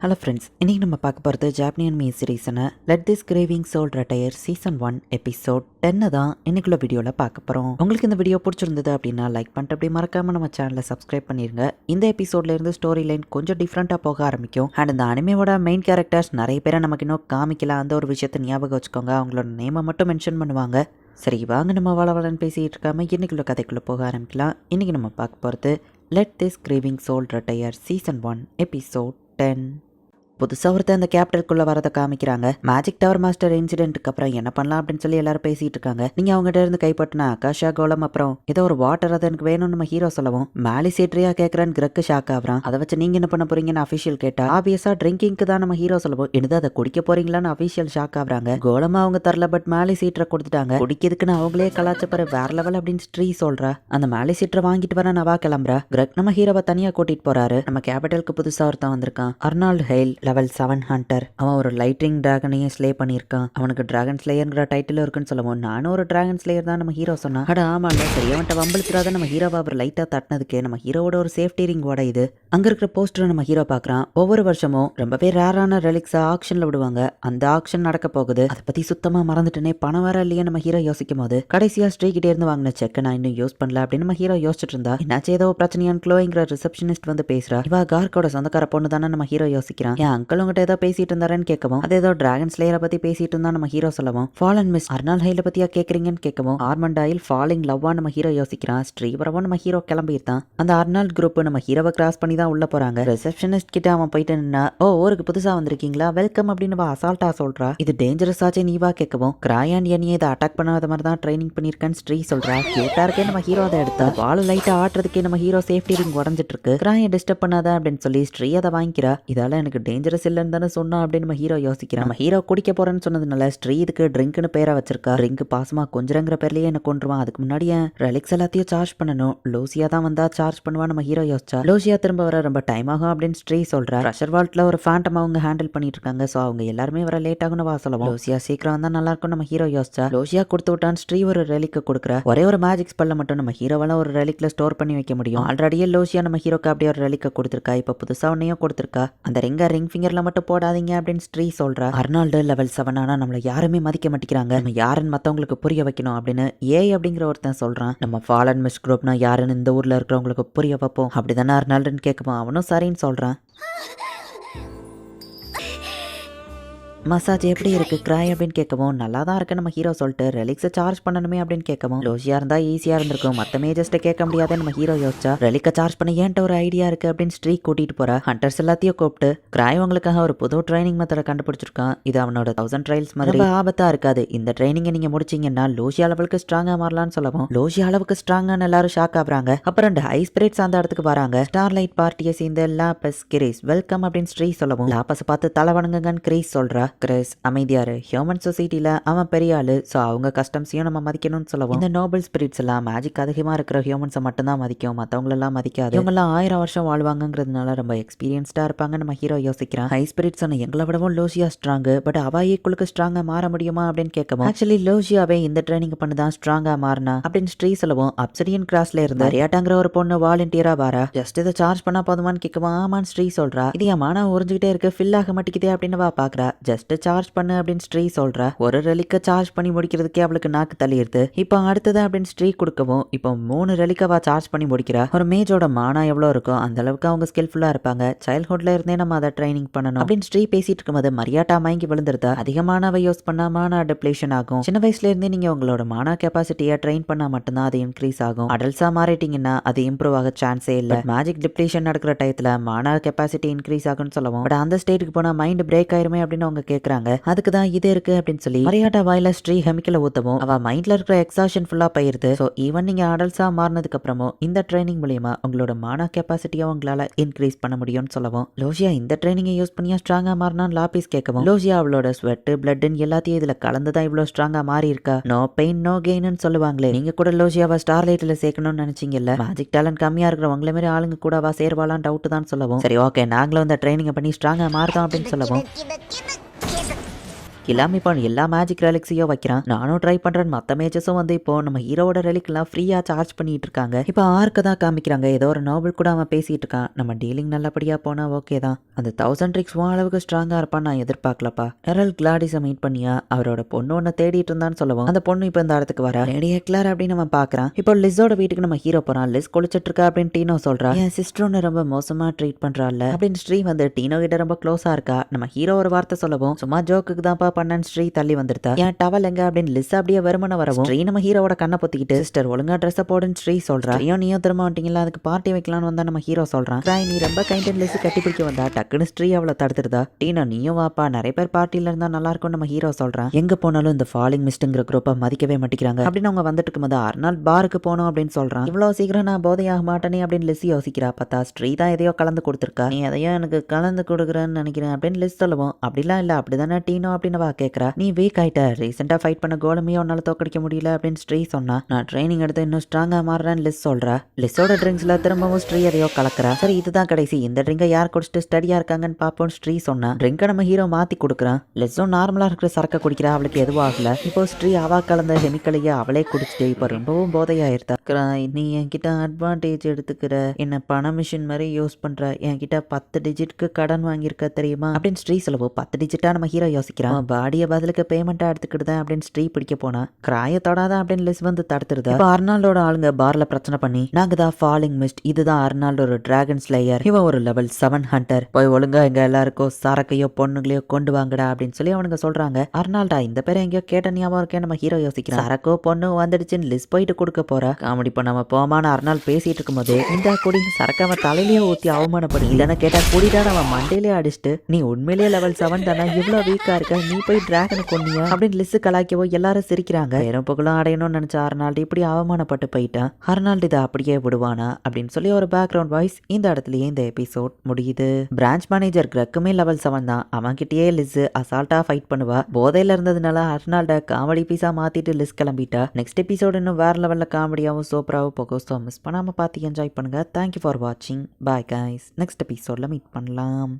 Hello friends இன்றைக்கி நம்ம பார்க்க போகிறது ஜாப்னியன் மீ சீரீஸனை let this grieving soul retire season one episode டென்னு தான் இன்னைக்குள்ள வீடியோவில் பார்க்க போகிறோம் உங்களுக்கு இந்த வீடியோ பிடிச்சிருந்தது அப்படின்னா லைக் பண்ணிட்டு அப்படி மறக்காமல் நம்ம சேனலை சப்ஸ்கிரைப் பண்ணிருங்க. இந்த எபிசோட்லேருந்து ஸ்டோரி லைன் கொஞ்சம் டிஃப்ரெண்ட்டாக போக ஆரம்பிக்கும். அண்ட் இந்த அனிமையோட மெயின் கேரக்டர்ஸ் நிறைய பேரை நமக்கு இன்னும் காமிக்கல. அந்த ஒரு விஷயத்தை ஞாபகம் வச்சுக்கோங்க. அவங்களோட நேமை மட்டும் மென்ஷன் பண்ணுவாங்க. சரி வாங்க நம்ம வளவலன்னு பேசிகிட்டு இருக்காமல் இன்றைக்குள்ள கதைக்குள்ளே போக ஆரம்பிக்கலாம். இன்றைக்கி நம்ம பார்க்க போகிறது let this grieving soul retire season one episode ten புதுசாக ஒருத்தர் அந்த கேபிட்டலுக்குள்ளே வரதை காமிக்கிறாங்க. மேஜிக் டவர் மாஸ்டர் இன்சிடென்ட்டுக்கு அப்புறம் என்ன பண்ணலாம் அப்படின்னு சொல்லி எல்லாரும் பேசிட்டு இருக்காங்க. நீங்கள் அவங்ககிட்ட இருந்து கைப்பற்றின ஆகாஷா கோலம் அப்புறம் ஏதோ ஒரு வாட்டர் அது எனக்கு வேணும்னு நம்ம ஹீரோ சொல்லவும். மேலி சீட்ரியா கேட்கறான்னு கிரக்கு ஷாக் ஆகிறான். அதை வச்சு நீங்க என்ன பண்ண போறீங்கன்னு அஃபிஷியல் கேட்டா ஆபியஸா ட்ரிங்கிங்க்கு தான் நம்ம ஹீரோ சொல்லவும். என்னது அதை குடிக்க போறீங்களான்னு அஃபிஷியல் ஷாக் ஆகுறாங்க. கோலமா அவங்க தரல பட் மேலி சீட்டரை கொடுத்துட்டாங்க. குடிக்கிறதுக்குன்னு அவங்களே கலாச்சப்பற வேற லெவல் அப்படின்னு ஸ்ட்ரீ சொல்றா. அந்த மேலி சீட்டரை வாங்கிட்டு வர நவா கிளம்புறா. கிரக் நம்ம ஹீரோவை தனியா கூட்டிட்டு போறாரு. நம்ம கேபிட்டலுக்கு புதுசா ஒருத்தன் வந்திருக்கான். Arnold Hale level seven hunter. அவன் ஒரு லைட்டிங் டிராகனையும் ஸ்லே பண்ணியிருக்கான். அவனுக்கு டிராகன் ஸ்லேயர்ங்கிற டைட்டில் இருக்குன்னு சொல்லுவோம் நானும் ஒரு டிராகன் ஸ்லேயர் தான் நம்ம ஹீரோ சொன்னான். அட ஆமால சரி அவன்கிட்ட வம்பளுத்துறாத நம்ம ஹீரோவை அவர் லைட்டாக தட்டினதுக்கு நம்ம ஹீரோவோட ஒரு சேஃப்டி ரிங் இது. அங்க இருக்கிற போஸ்டரை நம்ம ஹீரோ பார்க்குறான். ஒவ்வொரு வருஷமும் ரொம்பவே ரேரான ரெலிக்ஸா ஆக்ஷன்ல விடுவாங்க. அந்த ஆக்ஷன் நடக்க போகுது. அதை பத்தி சுத்தமா மறந்துட்டேனே பணம் வர இல்லையே நம்ம ஹீரோ யோசிக்கும் போது கடைசியா ஸ்ட்ரீக்கிட்டே இருந்து வாங்கின செக்கை நான் இன்னும் யூஸ் பண்ணல அப்படின்னு நம்ம ஹீரோ யோசிச்சுட்டு இருந்தா. என்னாச்சு ஏதோ பிரச்சனையான க்ளோங்கிற ரிசப்ஷனிஸ்ட் வந்து பேசுறா. இவா கார்க்கோட சொந்தக்கார பொண்ணு தானே நம்ம ஹீரோ யோசிக்கிறான். அங்கிள் உங்ககிட்ட ஏதோ பேசிட்டு இருந்தாருன்னு கேட்கவும் அது ஏதோ டிராகன் ஸ்லேயரை பத்தி பேசிட்டு இருந்தா நம்ம ஹீரோ சொல்லவும் ஃபாலன் மிஸ் அர்னால் ஹைல பத்தியா கேக்குறீங்கன்னு கேட்கவும் ஆர்மண்டாயில் ஃபாலிங் லவ்வா நம்ம ஹீரோ யோசிக்கிறான் ஸ்ரீவரவும் நம்ம ஹீரோ கிளம்பியிருந்தான். அந்த அர்னால் குரூப் நம்ம ஹீரோவை கிராஸ் பண்ணி தான் உள்ள போறாங்க. ரிசப்ஷனிஸ்ட் கிட்ட அவன் போயிட்டு நின்னா ஓ ஊருக்கு புதுசா வந்திருக்கீங்களா? வெல்கம் அப்படின்னு அசால்ட்டா சொல்றா. இது டேஞ்சரஸ் ஆச்சே நீவா கேட்கவும் கிராயாண்ட் என்னையே இதை அட்டாக் பண்ணாத மாதிரி தான் ட்ரைனிங் பண்ணிருக்கேன் ஸ்ரீ சொல்றா. கியூட்டா இருக்கே நம்ம ஹீரோ அதை எடுத்தா. வால் லைட்டா ஆட்டுறதுக்கே நம்ம ஹீரோ சேஃப்டி ரிங் உடஞ்சிட்டு இருக்கு. கிராயை டிஸ்டர்ப் பண்ணாத அப்படின்னு சொல்லி ஸ்ரீ அதை வாங்கிக்கிறா. இதால எனக்கு டேஞ்சர் டேஞ்சரஸ் இல்லைன்னு தானே சொன்னா அப்படின்னு நம்ம ஹீரோ யோசிக்கிறான் நம்ம ஹீரோ குடிக்க போறேன்னு சொன்னதுனால ஸ்ரீ இதுக்கு ட்ரிங்க்னு பேரை வச்சிருக்கா. ட்ரிங்க் பாசமா கொஞ்சங்கிற பேர்லயே என்ன கொண்டுருவான் அதுக்கு முன்னாடி ரெலிக்ஸ் எல்லாத்தையும் சார்ஜ் பண்ணணும். லூசியா தான் வந்தா சார்ஜ் பண்ணுவா நம்ம ஹீரோ யோசிச்சா. லூசியா திரும்ப வர ரொம்ப டைம் ஆகும் அப்படின்னு ஸ்ட்ரீ சொல்றா. ப்ரெஷர் வால்ட்ல ஒரு ஃபேண்டம் அவங்க ஹேண்டில் பண்ணிட்டு இருக்காங்க. ஸோ அவங்க எல்லாருமே வர லேட் ஆகும்னு வா சொல்லவும். லூசியா சீக்கிரம் வந்தா நல்லா இருக்கும் நம்ம ஹீரோ யோசிச்சா. லூசியா கொடுத்து விட்டான் ஸ்ட்ரீ ஒரு ரெலிக்க கொடுக்குற. ஒரே ஒரு மேஜிக் ஸ்பெல்ல மட்டும் நம்ம ஹீரோவால ஒரு ரெலிக்ல ஸ்டோர் பண்ணி வைக்க முடியும். ஆல்ரெடியே லூசியா நம்ம ஹீரோக்கு அப்படியே ஒரு ரெலிக்க கொடுத்துருக்கா. இப்போ புதுசா ஒன்னையும் கொடுத்துருக்கா. அந்த ரிங்க ரிங் ஃபிங்கர்ல மட்டும் போடாதீங்க அப்படின்னு ஸ்ட்ரீ சொல்றா அர்னால்டு லெவல் செவன் ஆனா நம்மள யாருமே மதிக்க மாட்டேங்கிறாங்க. நம்ம யாருன்னு மத்தவங்களுக்கு புரிய வைக்கணும் அப்படின்னு ஏ அப்படிங்கிற ஒருத்தன் சொல்றான். நம்ம ஃபாலன் மிஸ் குரூப்னா யாருன்னு இந்த ஊர்ல இருக்கிறவங்களுக்கு புரிய வைப்போம். அப்படிதானே அர்னால்டுன்னு கேட்குமா அவனும் சரின்னு சொல்றான். மசாஜ் எப்படி இருக்கு? கிராய் அப்படின்னு கேட்கவும் நல்லா தான் இருக்கு நம்ம ஹீரோ சொல்லிட்டு. ரெலிக்ஸை சார்ஜ் பண்ணணுமே அப்படின்னு கேட்கவும் லோஷியா இருந்தா ஈஸியா இருந்திருக்கும். மத்த மேஜஸ்ட்டை கேட்க முடியாத நம்ம ஹீரோ யோசிச்சா ரெலிக்க சார்ஜ் பண்ண ஏன்ட்ட ஒரு ஐடியா இருக்கு அப்படின்னு ஸ்ட்ரீக் கூட்டிட்டு போறா. ஹண்டர்ஸ் எல்லாத்தையும் கூப்பிட்டு கிராய் உங்களுக்காக ஒரு புது ட்ரைனிங் மெத்தடை கண்டுபிடிச்சிருக்கான். இது அவனோட தௌசண்ட் ட்ரைல்ஸ் மாதிரி. ரொம்ப ஆபத்தா இருக்காது. இந்த ட்ரைனிங்கை நீங்க முடிச்சீங்கன்னா லோஷியா அளவுக்கு ஸ்ட்ராங்கா மாறலாம்னு சொல்லவும் லோஷியா அளவுக்கு ஸ்ட்ராங்கான எல்லாரும் ஷாக் ஆகுறாங்க. அப்புறம் ரெண்டு ஹை ஸ்பிரிட்ஸ் அந்த இடத்துக்கு வராங்க. ஸ்டார்லைட் பார்ட்டியை சேர்ந்து லாபஸ் கிரீஸ் வெல்கம் அப்படின்னு ஸ்ட்ரீ சொல்லவும் லாபஸ் பார்த்து தலை வணங்குங்கன்னு கிரீஸ் சொல்றா. கிறிஸ் அமைதியாரு. ஹியூமன் சொசைட்டில அவன் பெரிய ஆளு. ஸோ அவங்க கஸ்டம்ஸையும் நம்ம மதிக்கணும்னு சொல்லவும். இந்த நோபல் ஸ்பிரிட்ஸ் எல்லாம் மேஜிக் அதிகமா இருக்கிற ஹியூமன்ஸை மட்டும்தான் மதிக்கும். மற்றவங்களெல்லாம் மதிக்காது. இவங்கெல்லாம் ஆயிரம் வருஷம் வாழ்வாங்கங்கிறதுனால ரொம்ப எக்ஸ்பீரியன்ஸ்டா இருப்பாங்க நம்ம ஹீரோ யோசிக்கிறான். ஹை ஸ்பிரிட்ஸ் எங்களை விடவும் லோசியா ஸ்ட்ராங் பட் அவ ஈக்குவலுக்கு ஸ்ட்ராங்கா மாற முடியுமா அப்படின்னு கேட்கவும் ஆக்சுவலி லோசியாவே இந்த ட்ரைனிங் பண்ணதான் ஸ்ட்ராங்கா மாறினா அப்படின்னு ஸ்ட்ரீ சொல்லவும் அப்சரியன் கிராஸ்ல இருந்து ரியாட்டாங்கிற ஒரு பொண்ணு வாலண்டியரா வரா. ஜஸ்ட் இதை சார்ஜ் பண்ணா போதுமான்னு கேட்கவும் ஆமான்னு ஸ்ட்ரீ சொல்றா. இது என் மனம் உறிஞ்சுக்கிட்டே இருக்கு ஃபில் ஆக மாட்டேங்குதே அப்படின்னு வா பாக்குறா. ஜஸ்ட் சார்ஜ் பண்ணு அப்படின்னு ஸ்ட்ரீ சொல்கிற ஒரு ரெலிக்கை சார்ஜ் பண்ணி முடிக்கிறதுக்கே அவளுக்கு நாக்கு தள்ளிடுது. இப்போ அடுத்தது அப்படின்னு ஸ்ட்ரீ கொடுக்கவும் இப்போ மூணு ரெலிக்கவா சார்ஜ் பண்ணி முடிக்கிறா. ஒரு மேஜோட மானா எவ்வளோ இருக்கும் அந்த அளவுக்கு அவங்க ஸ்கில்ஃபுல்லாக இருப்பாங்க. சைல்ட்ஹுட்ல இருந்தே நம்ம அதை ட்ரைனிங் பண்ணணும். அப்படின்னு ஸ்ட்ரீ பேசிட்டு இருக்கும்போது மரியாட்டா மயங்கி விழுந்துருதா. அதிகமானவை யூஸ் பண்ணா மானா டிப்ளேஷன் ஆகும். சின்ன வயசுல இருந்தே நீங்க உங்களோட மானா கெப்பாசிட்டியை ட்ரெயின் பண்ணா மட்டும்தான் அது இன்க்ரீஸ் ஆகும். அடல்ட்ஸா மாறிட்டீங்கன்னா அது இம்ப்ரூவ் ஆக சான்ஸே இல்லை. மேஜிக் டிப்ளேஷன் நடக்கிற டயத்துல மானா கெப்பாசிட்டி இன்க்ரீஸ் ஆகும்னு சொல்லுவோம். பட் அந்த ஸ்டேட்டுக்கு போனா மைண்ட் பிரேக் ஆயிருமே அப்படின்னு அவங்க கேக்குறாங்க. அதுக்கு தான் இது இருக்கு அப்படின்னு சொல்லி மரியாட்டா வாயில ஸ்ட்ரீ கெமிக்கல ஊத்தவும் அவ மைண்ட்ல இருக்கிற எக்ஸாஷன் ஃபுல்லா போயிருது. ஸோ ஈவன் நீங்க அடல்ட்ஸா மாறினதுக்கு அப்புறமும் இந்த ட்ரைனிங் மூலியமா உங்களோட மானா கெப்பாசிட்டியை உங்களால இன்க்ரீஸ் பண்ண முடியும்னு சொல்லவும் லோஷியா இந்த ட்ரைனிங்கை யூஸ் பண்ணியா ஸ்ட்ராங்கா மாறினான்னு லாபீஸ் கேட்கவும் லோஷியா அவளோட ஸ்வெட் பிளட்னு எல்லாத்தையும் இதுல கலந்துதான் இவ்வளவு ஸ்ட்ராங்கா மாறி இருக்கா நோ பெயின் நோ கெயின்னு சொல்லுவாங்களே. நீங்க கூட லோஷியாவை ஸ்டார்லைட்ல சேர்க்கணும்னு நினைச்சீங்கல்ல? மேஜிக் டேலண்ட் கம்மியா இருக்கிற உங்களை மாதிரி ஆளுங்க கூடவா சேருவாளான்னு டவுட் தான் சொல்லவும். சரி ஓகே நாங்களும் இந்த ட்ரைனிங்கை பண்ணி ஸ்ட்ராங்கா மாறுதோம் அப்படின்னு சொல்லவும். எல்லாமே இப்போ எல்லா மேஜிக் ரெலிக்ஸையும் வைக்கிறான். நானும் ட்ரை பண்றேன். மற்ற மேஜஸும் வந்து இப்போ நம்ம ஹீரோவோட ரெலிக்லாம் ஃப்ரீயா சார்ஜ் பண்ணிட்டு இருக்காங்க. இப்போ ஆர்க்கு தான் காமிக்கிறாங்க. ஏதோ ஒரு நாவல் கூட அவன் பேசிட்டு இருக்கான். நம்ம டீலிங் நல்லபடியா போனா ஓகே தான். அந்த தௌசண்ட் ட்ரிக்ஸ் உன் அளவுக்கு ஸ்ட்ராங்கா இருப்பான்னு நான் எதிர்பார்க்கலப்பா. எரல் கிளாடிஸை மீட் பண்ணியா? அவரோட பொண்ணு ஒன்று தேடிட்டு இருந்தான்னு சொல்லவும். அந்த பொண்ணு இப்போ இந்த இடத்துக்கு வர. லேடி ஹெக்லர் அப்படின்னு நம்ம பார்க்கறான். இப்போ லிஸோட வீட்டுக்கு நம்ம ஹீரோ போறான். லிஸ் குளிச்சிட்டு இருக்கா அப்படின்னு டீனோ சொல்றா. என் சிஸ்டர் ஒன்று ரொம்ப மோசமா ட்ரீட் பண்றாள் அப்படின்னு ஸ்ரீ வந்து டீனோ கிட்ட ரொம்ப க்ளோஸா இருக்கா. நம்ம ஹீரோ ஒரு வார்த்தை சொல்லவும். சும்மா ஜோக்குக்கு தான்ப்பா பண்ணேன்னு ஸ்ரீ தள்ளி வந்துருத்தா என் டவல் எங்க? அப்படின்னு லிஸ் அப்படியே வருமான வரவும் ஸ்ரீ நம்ம ஹீரோவோட கண்ணை பொத்திக்கிட்டு சிஸ்டர் ஒழுங்கா ட்ரெஸ் போடுன்னு ஸ்ரீ சொல்றா. ஐயோ நீயும் திரும்ப வந்துட்டீங்களா? அதுக்கு பார்ட்டி வைக்கலாம்னு வந்தா நம்ம ஹீரோ சொல்றான். "கிராய், நீ ரொம்ப கைண்ட் அண்ட் லிஸ் கட்டி பிடிக்க வந்தா. டக்குன்னு ஸ்ரீ அவளை தடுத்துருதா டீனா நீயும் வாப்பா. நிறைய பேர் பார்ட்டில இருந்தா நல்லா இருக்கும் நம்ம ஹீரோ சொல்றான். எங்க போனாலும் இந்த ஃபாலிங் மிஸ்ட்ங்கிற குரூப்பை மதிக்கவே மாட்டேங்கிறாங்க. அப்படின்னு அவங்க வந்துட்டு இருக்கும்போது அர்னால் பாருக்கு போனோம் அப்படின்னு சொல்றான். இவ்வளவு சீக்கிரம் நான் போதையாக மாட்டேனே அப்படின்னு லிஸ் யோசிக்கிறா. பார்த்தா ஸ்ரீ தான் எதையோ கலந்து கொடுத்துருக்கா. நீ எதையோ எனக்கு கலந்து கொடுக்குறேன்னு நினைக்கிறேன் அப்படின்னு லிஸ் சொல்லுவோம். அப்படிலாம் இல்ல. அப்படிதானே டீனோ அப்படின்னு வா கேட்குறா நீ வீக் ஆயிட்ட. ரீசெண்டாக ஃபைட் பண்ண கோலமையும் உன்னால தோக்கடிக்க முடியல அப்படின்னு ஸ்ரீ சொன்னா. நான் ட்ரைனிங் எடுத்து இன்னும் ஸ்ட்ராங்கா மாறுறேன்னு லிஸ் சொல்றா. லிஸ்ஸோட ட்ரிங்க்ஸில் திரும்பவும் ஸ்ரீ எதையோ கலக்குறா. சரி இதுதான் கடைசி. இந்த ட்ரிங்கை யார் குடிச்சிட்டு ஸ்டடியா இருக்காங்கன்னு பாப்போம் ஸ்ரீ சொன்னா. ட்ரிங்கை நம்ம ஹீரோ மாத்தி கொடுக்குறான் லிஸும் நார்மலா இருக்கிற சரக்கை குடிக்கிறா. அவளுக்கு எதுவும் ஆகல. இப்போ ஸ்ரீ அவா கலந்த கெமிக்கலையே அவளே குடிச்சிட்டு இப்போ ரொம்பவும் போதையாயிருத்தா. நீ என்கிட்ட அட்வான்டேஜ் எடுத்துக்கிற. என்ன பண மிஷின் மாதிரி யூஸ் பண்ற. என்கிட்ட பத்து டிஜிட்க்கு கடன் வாங்கியிருக்க தெரியுமா? அப்படின்னு ஸ்ரீ சொல்லவோ பத்து டிஜிட்டா நம்ம ஹீரோ யோசிக்கிறான் பாடிய பதிலுக்கு பேமெண்ட்டா எடுத்துக்கிட்டுதான் அப்படின்னு ஸ்ட்ரீ பிடிக்க போனா கிராய தொடாத அப்படின்னு லிஸ் வந்து தடுத்துருது இப்போ அர்னால்டோட ஆளுங்க பார்ல பிரச்சனை பண்ணி நாங்க தான் ஃபாலிங் மிஸ்ட் இதுதான் அர்னால்டோட டிராகன் ஸ்லேயர் இவன் ஒரு லெவல் செவன் ஹண்டர் போய் ஒழுங்கா எங்க எல்லாருக்கும் சரக்கையோ பொண்ணுங்களையோ கொண்டு வாங்கடா அப்படின்னு சொல்லி அவனுங்க சொல்றாங்க. அர்னால்டா இந்த பேரை எங்கேயோ கேட்ட ஞாபகம் இருக்கே நம்ம ஹீரோ யோசிக்கிறோம் சரக்கோ பொண்ணு வந்துடுச்சுன்னு லிஸ் போயிட்டு கொடுக்க போறா. காமெடி நம்ம போமான அர்னால் பேசிட்டு இருக்கும்போது இந்த குடின்னு சரக்கு அவன் தலையிலேயே ஊத்தி அவமானப்படி இல்லைன்னா கேட்டா குடிடான அவன் மண்டையிலே அடிச்சுட்டு நீ உண்மையிலேயே லெவல் செவன் தானே இவ்வளவு வீக்கா இருக்க நீ நீ போய் டிராகனை கொண்டியா அப்படின்னு லிஸ்ட் கலாய்க்கவோ எல்லாரும் சிரிக்கிறாங்க. பேரும் புகழும் அடையணும்னு நினைச்ச அர்னால்டு இப்படி அவமானப்பட்டு போயிட்டான் அர்னால்டு இதை அப்படியே விடுவானா? அப்படின்னு சொல்லி ஒரு பேக்ரவுண்ட் வாய்ஸ் இந்த இடத்துலயே இந்த எபிசோட் முடியுது. பிரான்ச் மேனேஜர் கிரக்குமே லெவல் செவன் தான். அவன்கிட்டயே லிஸ் அசால்ட்டா ஃபைட் பண்ணுவா. போதையில இருந்ததுனால அர்னால்ட காமெடி பீஸா மாத்திட்டு லிஸ் கிளம்பிட்டா. நெக்ஸ்ட் எபிசோட் இன்னும் வேற லெவல்ல காமெடியாவும் சூப்பராகவும் போகும். ஸோ மிஸ் பண்ணாம பார்த்து என்ஜாய் பண்ணுங்க. தேங்க்யூ ஃபார் வாட்சிங் பாய் கைஸ் நெக்ஸ்ட் எபிசோட்ல மீட் பண்ணலாம்.